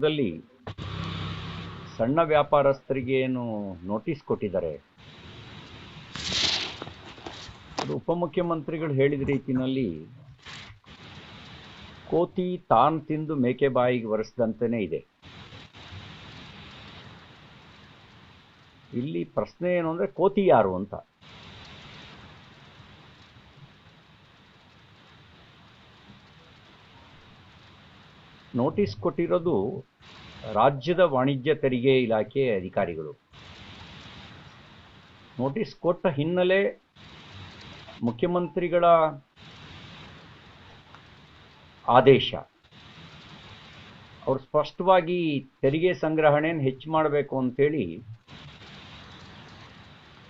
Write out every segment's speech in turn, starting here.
ದಲ್ಲಿ ಸಣ್ಣ ವ್ಯಾಪಾರಸ್ಥರಿಗೆ ಏನು ನೋಟಿಸ್ ಕೊಟ್ಟಿದ್ದಾರೆ? ಅದು ಉಪಮುಖ್ಯಮಂತ್ರಿಗಳು ಹೇಳಿದ ರೀತಿಯಲ್ಲಿ ಕೋತಿ ತಾನ್ ತಿಂದು ಮೇಕೆ ಬಾಯಿಗೆ ಒರೆಸ್ದಂತೆಯೇ ಇದೆ. ಇಲ್ಲಿ ಪ್ರಶ್ನೆ ಏನು ಅಂದ್ರೆ ಕೋತಿ ಯಾರು ಅಂತ. ನೋಟಿಸ್ ಕೊಟ್ಟಿರೋದು ರಾಜ್ಯದ ವಾಣಿಜ್ಯ ತೆರಿಗೆ ಇಲಾಖೆ ಅಧಿಕಾರಿಗಳು. ನೋಟಿಸ್ ಕೊಟ್ಟ ಹಿನ್ನೆಲೆ ಮುಖ್ಯಮಂತ್ರಿಗಳ ಆದೇಶ. ಅವರು ಸ್ಪಷ್ಟವಾಗಿ ತೆರಿಗೆ ಸಂಗ್ರಹಣೆಯನ್ನು ಹೆಚ್ಚು ಮಾಡಬೇಕು ಅಂತೇಳಿ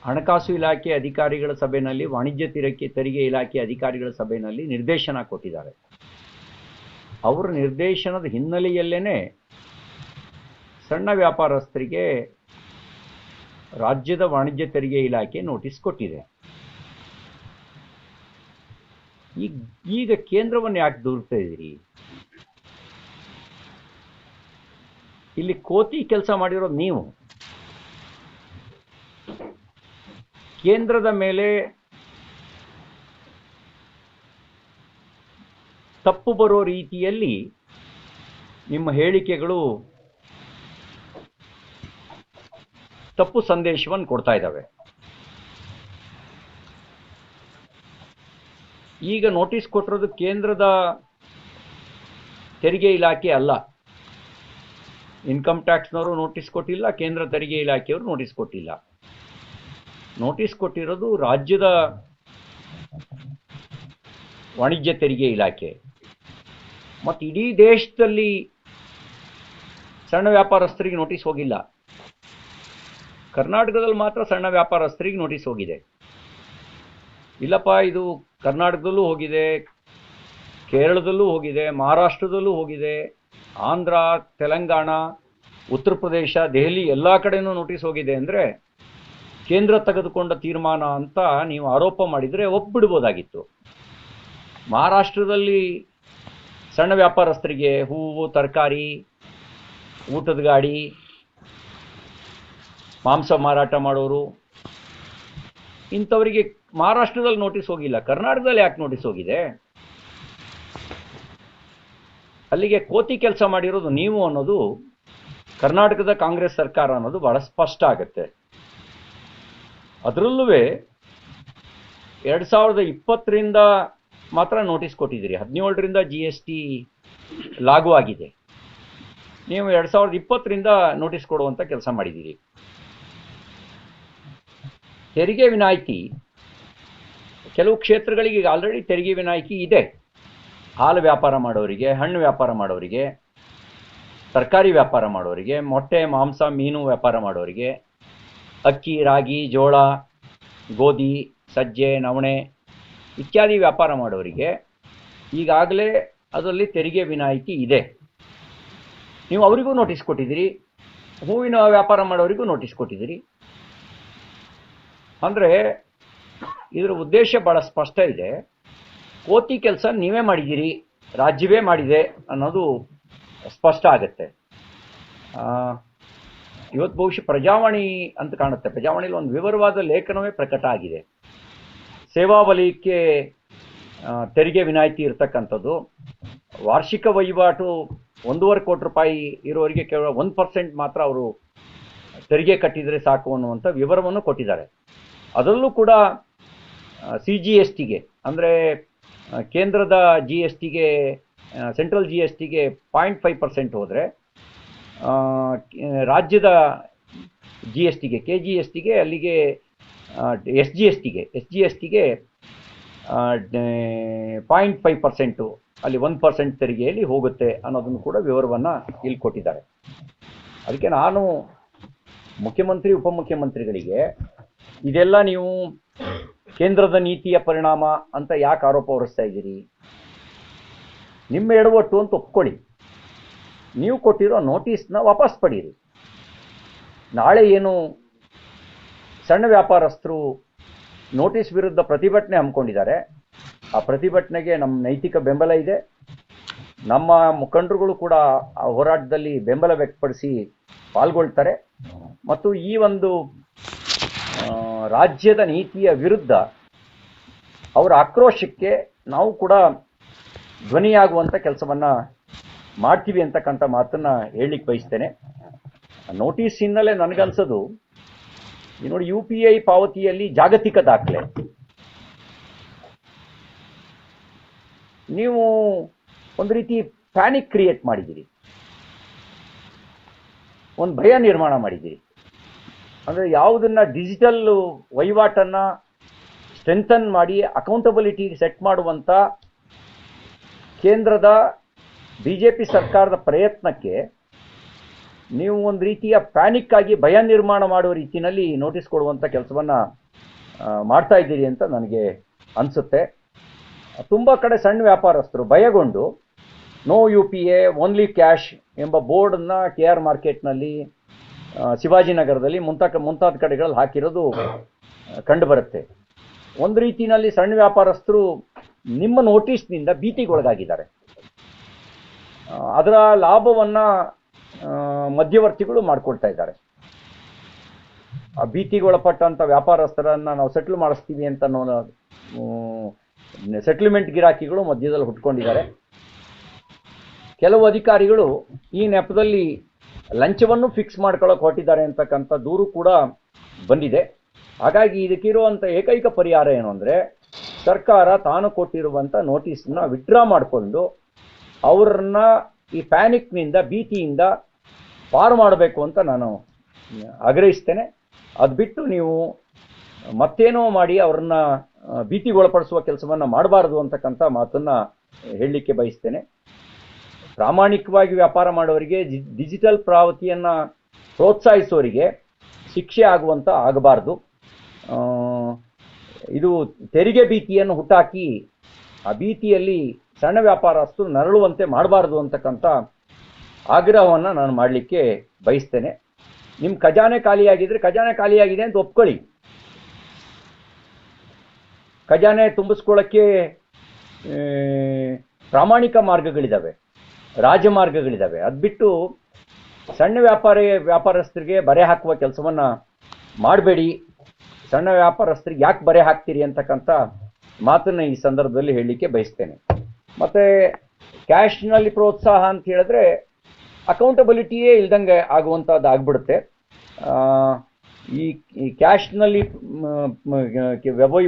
ಹಣಕಾಸು ಇಲಾಖೆ ಅಧಿಕಾರಿಗಳ ಸಭೆಯಲ್ಲಿ ವಾಣಿಜ್ಯ ತೆರಿಗೆ ತೆರಿಗೆ ಇಲಾಖೆ ಅಧಿಕಾರಿಗಳ ಸಭೆಯಲ್ಲಿ ನಿರ್ದೇಶನ ಕೊಟ್ಟಿದ್ದಾರೆ. ಅವರ ನಿರ್ದೇಶನದ ಹಿನ್ನೆಲೆಯಲ್ಲೇ ಸಣ್ಣ ವ್ಯಾಪಾರಸ್ಥರಿಗೆ ರಾಜ್ಯದ ವಾಣಿಜ್ಯ ತೆರಿಗೆ ಇಲಾಖೆ ನೋಟಿಸ್ ಕೊಟ್ಟಿದೆ. ಈಗ ಈಗ ಕೇಂದ್ರವನ್ನು ಯಾಕೆ ದೂರ್ತಾ ಇದ್ದೀರಿ? ಇಲ್ಲಿ ಕೋತಿ ಕೆಲಸ ಮಾಡಿರೋದು ನೀವು. ಕೇಂದ್ರದ ಮೇಲೆ ತಪ್ಪು ಬರೋ ರೀತಿಯಲ್ಲಿ ನಿಮ್ಮ ಹೇಳಿಕೆಗಳು ತಪ್ಪು ಸಂದೇಶವನ್ನು ಕೊಡ್ತಾ ಇದ್ದಾವೆ. ಈಗ ನೋಟಿಸ್ ಕೊಟ್ಟಿರೋದು ಕೇಂದ್ರದ ತೆರಿಗೆ ಇಲಾಖೆ ಅಲ್ಲ. ಇನ್ಕಮ್ ಟ್ಯಾಕ್ಸ್ನವರು ನೋಟಿಸ್ ಕೊಟ್ಟಿಲ್ಲ, ಕೇಂದ್ರ ತೆರಿಗೆ ಇಲಾಖೆಯವರು ನೋಟಿಸ್ ಕೊಟ್ಟಿಲ್ಲ. ನೋಟಿಸ್ ಕೊಟ್ಟಿರೋದು ರಾಜ್ಯದ ವಾಣಿಜ್ಯ ತೆರಿಗೆ ಇಲಾಖೆ. ಮತ್ತು ಇಡೀ ದೇಶದಲ್ಲಿ ಸಣ್ಣ ವ್ಯಾಪಾರಸ್ಥರಿಗೆ ನೋಟಿಸ್ ಹೋಗಿಲ್ಲ. ಕರ್ನಾಟಕದಲ್ಲಿ ಮಾತ್ರ ಸಣ್ಣ ವ್ಯಾಪಾರಸ್ಥರಿಗೆ ನೋಟಿಸ್ ಹೋಗಿದೆ. ಇಲ್ಲಪ್ಪ, ಇದು ಕರ್ನಾಟಕದಲ್ಲೂ ಹೋಗಿದೆ, ಕೇರಳದಲ್ಲೂ ಹೋಗಿದೆ, ಮಹಾರಾಷ್ಟ್ರದಲ್ಲೂ ಹೋಗಿದೆ, ಆಂಧ್ರ, ತೆಲಂಗಾಣ, ಉತ್ತರ ಪ್ರದೇಶ, ದೆಹಲಿ ಎಲ್ಲ ಕಡೆನೂ ನೋಟಿಸ್ ಹೋಗಿದೆ ಅಂದರೆ ಕೇಂದ್ರ ತೆಗೆದುಕೊಂಡ ತೀರ್ಮಾನ ಅಂತ ನೀವು ಆರೋಪ ಮಾಡಿದರೆ ಒಪ್ಪಿಡ್ಬೋದಾಗಿತ್ತು. ಮಹಾರಾಷ್ಟ್ರದಲ್ಲಿ ಸಣ್ಣ ವ್ಯಾಪಾರಸ್ಥರಿಗೆ ಹೂವು, ತರಕಾರಿ, ಊಟದ ಗಾಡಿ, ಮಾಂಸ ಮಾರಾಟ ಮಾಡೋರು, ಇಂಥವರಿಗೆ ಮಹಾರಾಷ್ಟ್ರದಲ್ಲಿ ನೋಟಿಸ್ ಹೋಗಿಲ್ಲ, ಕರ್ನಾಟಕದಲ್ಲಿ ಯಾಕೆ ನೋಟಿಸ್ ಹೋಗಿದೆ? ಅಲ್ಲಿಗೆ ಕೋತಿ ಕೆಲಸ ಮಾಡಿರೋದು ನೀವು ಅನ್ನೋದು ಕರ್ನಾಟಕದ ಕಾಂಗ್ರೆಸ್ ಸರ್ಕಾರ ಅನ್ನೋದು ಬಹಳ ಸ್ಪಷ್ಟ ಆಗುತ್ತೆ. ಅದರಲ್ಲೂ ಎರಡು ಸಾವಿರದ ಇಪ್ಪತ್ತರಿಂದ ಮಾತ್ರ ನೋಟಿಸ್ ಕೊಟ್ಟಿದ್ದೀರಿ. ಹದಿನೇಳರಿಂದ ಜಿ ಎಸ್ ಟಿ ಲಾಗು ಆಗಿದೆ ನೀವು ಎರಡು ಸಾವಿರದ ಇಪ್ಪತ್ತರಿಂದ ನೋಟಿಸ್ ಕೊಡುವಂಥ ಕೆಲಸ ಮಾಡಿದ್ದೀರಿ. ತೆರಿಗೆ ವಿನಾಯಿತಿ. ಕೆಲವು ಕ್ಷೇತ್ರಗಳಿಗೆ ಈಗ ಆಲ್ರೆಡಿ ತೆರಿಗೆ ವಿನಾಯಿತಿ ಇದೆ. ಹಾಲು ವ್ಯಾಪಾರ ಮಾಡೋರಿಗೆ, ಹಣ್ಣು ವ್ಯಾಪಾರ ಮಾಡೋರಿಗೆ, ತರಕಾರಿ ವ್ಯಾಪಾರ ಮಾಡೋರಿಗೆ, ಮೊಟ್ಟೆ, ಮಾಂಸ, ಮೀನು ವ್ಯಾಪಾರ ಮಾಡೋರಿಗೆ, ಅಕ್ಕಿ, ರಾಗಿ, ಜೋಳ, ಗೋಧಿ, ಸಜ್ಜೆ, ನವಣೆ ಇತ್ಯಾದಿ ವ್ಯಾಪಾರ ಮಾಡೋರಿಗೆ ಈಗಾಗಲೇ ಅದರಲ್ಲಿ ತೆರಿಗೆ ವಿನಾಯಿತಿ ಇದೆ. ನೀವು ಅವರಿಗೂ ನೋಟಿಸ್ ಕೊಟ್ಟಿದ್ದೀರಿ, ಹೂವಿನ ವ್ಯಾಪಾರ ಮಾಡೋರಿಗೂ ನೋಟಿಸ್ ಕೊಟ್ಟಿದ್ದೀರಿ. ಅಂದರೆ ಇದರ ಉದ್ದೇಶ ಭಾಳ ಸ್ಪಷ್ಟ ಇದೆ. ಕೋತಿ ಕೆಲಸ ನೀವೇ ಮಾಡಿದ್ದೀರಿ, ರಾಜ್ಯವೇ ಮಾಡಿದೆ ಅನ್ನೋದು ಸ್ಪಷ್ಟ ಆಗುತ್ತೆ. ಇವತ್ತು ಬಹುಶಃ ಪ್ರಜಾವಾಣಿ ಅಂತ ಕಾಣುತ್ತೆ. ಪ್ರಜಾವಾಣಿಯಲ್ಲಿ ಒಂದು ವಿವರವಾದ ಲೇಖನವೇ ಪ್ರಕಟ ಆಗಿದೆ. ಸೇವಾ ವಲಯಕ್ಕೆ ತೆರಿಗೆ ವಿನಾಯಿತಿ ಇರತಕ್ಕಂಥದ್ದು. ವಾರ್ಷಿಕ ವಹಿವಾಟು ಒಂದೂವರೆ ಕೋಟಿ ರೂಪಾಯಿ ಇರೋರಿಗೆ ಕೇವಲ ಒಂದು ಪರ್ಸೆಂಟ್ ಮಾತ್ರ ಅವರು ತೆರಿಗೆ ಕಟ್ಟಿದರೆ ಸಾಕು ಅನ್ನುವಂಥ ವಿವರವನ್ನು ಕೊಟ್ಟಿದ್ದಾರೆ. ಅದರಲ್ಲೂ ಕೂಡ ಸಿ ಜಿ ಎಸ್ ಟಿಗೆ, ಅಂದರೆ ಕೇಂದ್ರದ ಜಿ ಎಸ್ ಟಿಗೆ ಸೆಂಟ್ರಲ್ ಜಿ ಎಸ್ ಟಿಗೆ ಪಾಯಿಂಟ್ ಫೈವ್ ಪರ್ಸೆಂಟ್ ಹೋದರೆ ರಾಜ್ಯದ ಜಿ ಎಸ್ ಟಿಗೆ, ಕೆ ಜಿ ಎಸ್ ಟಿಗೆ ಅಲ್ಲಿಗೆ ಎಸ್ ಜಿ ಎಸ್ ಟಿಗೆ ಎಸ್ ಜಿ ಎಸ್ ಟಿಗೆ ಪಾಯಿಂಟ್ ಫೈವ್ ಪರ್ಸೆಂಟು ಅಲ್ಲಿ ಒನ್ ಪರ್ಸೆಂಟ್ ತೆರಿಗೆಯಲ್ಲಿ ಹೋಗುತ್ತೆ ಅನ್ನೋದನ್ನು ಕೂಡ ವಿವರವನ್ನು ಇಲ್ಲಿ ಕೊಟ್ಟಿದ್ದಾರೆ. ಅದಕ್ಕೆ ನಾನು ಮುಖ್ಯಮಂತ್ರಿ, ಉಪಮುಖ್ಯಮಂತ್ರಿಗಳಿಗೆ ಇದೆಲ್ಲ ನೀವು ಕೇಂದ್ರದ ನೀತಿಯ ಪರಿಣಾಮ ಅಂತ ಯಾಕೆ ಆರೋಪ ಹೊರಿಸ್ತಾ ಇದ್ದೀರಿ? ನಿಮ್ಮ ಎಡವಟ್ಟು ಅಂತ ಒಪ್ಕೊಳ್ಳಿ. ನೀವು ಕೊಟ್ಟಿರೋ ನೋಟಿಸ್ನ ವಾಪಸ್ ಪಡೀರಿ. ನಾಳೆ ಏನು ಸಣ್ಣ ವ್ಯಾಪಾರಸ್ಥರು ನೋಟಿಸ್ ವಿರುದ್ಧ ಪ್ರತಿಭಟನೆ ಹಮ್ಮಿಕೊಂಡಿದ್ದಾರೆ. ಆ ಪ್ರತಿಭಟನೆಗೆ ನಮ್ಮ ನೈತಿಕ ಬೆಂಬಲ ಇದೆ. ನಮ್ಮ ಮುಖಂಡರುಗಳು ಕೂಡ ಆ ಹೋರಾಟದಲ್ಲಿ ಬೆಂಬಲ ವ್ಯಕ್ತಪಡಿಸಿ ಪಾಲ್ಗೊಳ್ತಾರೆ. ಮತ್ತು ಈ ಒಂದು ರಾಜ್ಯದ ನೀತಿಯ ವಿರುದ್ಧ ಅವರ ಆಕ್ರೋಶಕ್ಕೆ ನಾವು ಕೂಡ ಧ್ವನಿಯಾಗುವಂಥ ಕೆಲಸವನ್ನ ಮಾಡ್ತೀವಿ ಅಂತಕ್ಕಂಥ ಮಾತನ್ನ ಹೇಳಲಿಕ್ಕೆ ಬಯಸ್ತೇನೆ. ನೋಟಿಸ್ ಹಿನ್ನೆಲೆ ನನಗನ್ಸೋದು ನೋಡಿ ಯು ಪಿ ಐ ಪಾವತಿಯಲ್ಲಿ ಜಾಗತಿಕ ದಾಖಲೆ. ನೀವು ಒಂದು ರೀತಿ ಪ್ಯಾನಿಕ್ ಕ್ರಿಯೇಟ್ ಮಾಡಿದ್ದೀರಿ. ಒಂದು ಭಯ ನಿರ್ಮಾಣ ಮಾಡಿದ್ದೀರಿ. ಅಂದರೆ ಯಾವುದನ್ನ ಡಿಜಿಟಲ್ ವಹಿವಾಟನ್ನು ಸ್ಟ್ರೆಂಥನ್ ಮಾಡಿ ಅಕೌಂಟಬಿಲಿಟಿ ಸೆಟ್ ಮಾಡುವಂಥ ಕೇಂದ್ರದ ಬಿ ಜೆ ಪಿ ಸರ್ಕಾರದ ಪ್ರಯತ್ನಕ್ಕೆ ನೀವು ಒಂದು ರೀತಿಯ ಪ್ಯಾನಿಕ್ ಆಗಿ ಭಯ ನಿರ್ಮಾಣ ಮಾಡುವ ರೀತಿಯಲ್ಲಿ ನೋಟಿಸ್ ಕೊಡುವಂಥ ಕೆಲಸವನ್ನು ಮಾಡ್ತಾ ಇದ್ದೀರಿ ಅಂತ ನನಗೆ ಅನಿಸುತ್ತೆ. ತುಂಬ ಕಡೆ ಸಣ್ಣ ವ್ಯಾಪಾರಸ್ಥರು ಭಯಗೊಂಡು no U P A only cash ಎಂಬ ಬೋರ್ಡನ್ನು ಕೆ ಆರ್ ಮಾರ್ಕೆಟ್ನಲ್ಲಿ ಶಿವಾಜಿನಗರದಲ್ಲಿ ಮುಂತಾದ ಮುಂತಾದ ಕಡೆಗಳಲ್ಲಿ ಹಾಕಿರೋದು ಕಂಡುಬರುತ್ತೆ. ಒಂದು ರೀತಿಯಲ್ಲಿ ಸಣ್ಣ ವ್ಯಾಪಾರಸ್ಥರು ನಿಮ್ಮ ನೋಟಿಸ್ನಿಂದ ಭೀತಿಗೊಳಗಾಗಿದ್ದಾರೆ. ಅದರ ಲಾಭವನ್ನು ಮಧ್ಯವರ್ತಿಗಳು ಮಾಡ್ಕೊಳ್ತಾ ಇದ್ದಾರೆ. ಆ ಭೀತಿಗೊಳಪಟ್ಟಂಥ ವ್ಯಾಪಾರಸ್ಥರನ್ನ ನಾವು ಸೆಟ್ಲ್ ಮಾಡಿಸ್ತೀವಿ ಅಂತ ಸೆಟ್ಲ್ಮೆಂಟ್ ಗಿರಾಕಿಗಳು ಮಧ್ಯದಲ್ಲಿ ಹುಟ್ಕೊಂಡಿದ್ದಾರೆ. ಕೆಲವು ಅಧಿಕಾರಿಗಳು ಈ ನೆಪದಲ್ಲಿ ಲಂಚವನ್ನು ಫಿಕ್ಸ್ ಮಾಡ್ಕೊಳ್ಳೋಕೆ ಹೊರಟಿದ್ದಾರೆ ಅಂತಕ್ಕಂಥ ದೂರು ಕೂಡ ಬಂದಿದೆ. ಹಾಗಾಗಿ ಇದಕ್ಕಿರುವಂಥ ಏಕೈಕ ಪರಿಹಾರ ಏನು ಅಂದರೆ, ಸರ್ಕಾರ ತಾನು ಕೊಟ್ಟಿರುವಂಥ ನೋಟಿಸ್ನ ವಿಡ್ರಾ ಮಾಡಿಕೊಂಡು ಅವ್ರನ್ನ ಈ ಪ್ಯಾನಿಕ್ನಿಂದ ಭೀತಿಯಿಂದ ಪಾರು ಮಾಡಬೇಕು ಅಂತ ನಾನು ಆಗ್ರಹಿಸ್ತೇನೆ. ಅದು ಬಿಟ್ಟು ನೀವು ಮತ್ತೇನೋ ಮಾಡಿ ಅವ್ರನ್ನ ಭೀತಿಗೊಳಪಡಿಸುವ ಕೆಲಸವನ್ನು ಮಾಡಬಾರದು ಅಂತಕ್ಕಂಥ ಮಾತನ್ನ ಹೇಳಲಿಕ್ಕೆ ಬಯಸ್ತೇನೆ. ಪ್ರಾಮಾಣಿಕವಾಗಿ ವ್ಯಾಪಾರ ಮಾಡೋರಿಗೆ ಡಿಜಿಟಲ್ ಪಾವತಿಯನ್ನ ಪ್ರೋತ್ಸಾಹಿಸೋರಿಗೆ ಶಿಕ್ಷೆ ಆಗುವಂತ ಆಗಬಾರ್ದು. ಇದು ತೆರಿಗೆ ಭೀತಿಯನ್ನು ಹುಟ್ಟಾಕಿ ಆ ಭೀತಿಯಲ್ಲಿ ಸಣ್ಣ ವ್ಯಾಪಾರಸ್ಥರು ನರಳುವಂತೆ ಮಾಡಬಾರದು ಅಂತಕ್ಕಂಥ ಆಗ್ರಹವನ್ನು ನಾನು ಮಾಡಲಿಕ್ಕೆ ಬಯಸ್ತೇನೆ. ನಿಮ್ಮ ಖಜಾನೆ ಖಾಲಿಯಾಗಿದ್ರೆ ಖಜಾನೆ ಖಾಲಿಯಾಗಿದೆ ಅಂತ ಒಪ್ಕೊಳ್ಳಿ. ಖಜಾನೆ ತುಂಬಿಸ್ಕೊಳ್ಳೋಕ್ಕೆ ಪ್ರಾಮಾಣಿಕ ಮಾರ್ಗಗಳಿದ್ದಾವೆ ರಾಜಮಾರ್ಗಗಳಿದ್ದಾವೆ ಅದು ಬಿಟ್ಟು ಸಣ್ಣ ವ್ಯಾಪಾರಿ, ವ್ಯಾಪಾರಸ್ಥರಿಗೆ ಬರೆ ಹಾಕುವ ಕೆಲಸವನ್ನು ಮಾಡಬೇಡಿ. ಸಣ್ಣ ವ್ಯಾಪಾರಸ್ಥರಿಗೆ ಯಾಕೆ ಬರೆ ಹಾಕ್ತೀರಿ ಅಂತಕ್ಕಂಥ ಮಾತನ್ನು ಈ ಸಂದರ್ಭದಲ್ಲಿ ಹೇಳಲಿಕ್ಕೆ ಬಯಸ್ತೇನೆ. ಮತ್ತು ಕ್ಯಾಶ್ನಲ್ಲಿ ಪ್ರೋತ್ಸಾಹ ಅಂತ ಹೇಳಿದ್ರೆ ಅಕೌಂಟಬಿಲಿಟಿಯೇ ಇಲ್ದಂಗೆ ಆಗುವಂಥದ್ದು ಆಗ್ಬಿಡುತ್ತೆ ಈ ಕ್ಯಾಶ್ನಲ್ಲಿ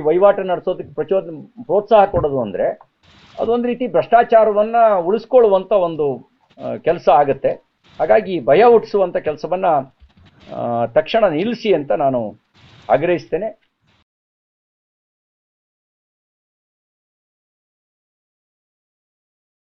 ವಹಿವಾಟು ನಡೆಸೋದಕ್ಕೆ ಪ್ರಚೋದ, ಪ್ರೋತ್ಸಾಹ ಕೊಡೋದು ಅಂದರೆ ಅದೊಂದು ರೀತಿ ಭ್ರಷ್ಟಾಚಾರವನ್ನು ಉಳಿಸ್ಕೊಳ್ಳುವಂಥ ಒಂದು ಕೆಲಸ ಆಗುತ್ತೆ. ಹಾಗಾಗಿ ಭಯ ಹುಟ್ಟಿಸುವಂಥ ಕೆಲಸವನ್ನು ತಕ್ಷಣ ನಿಲ್ಲಿಸಿ ಅಂತ ನಾನು ಆಗ್ರಹಿಸ್ತೇನೆ.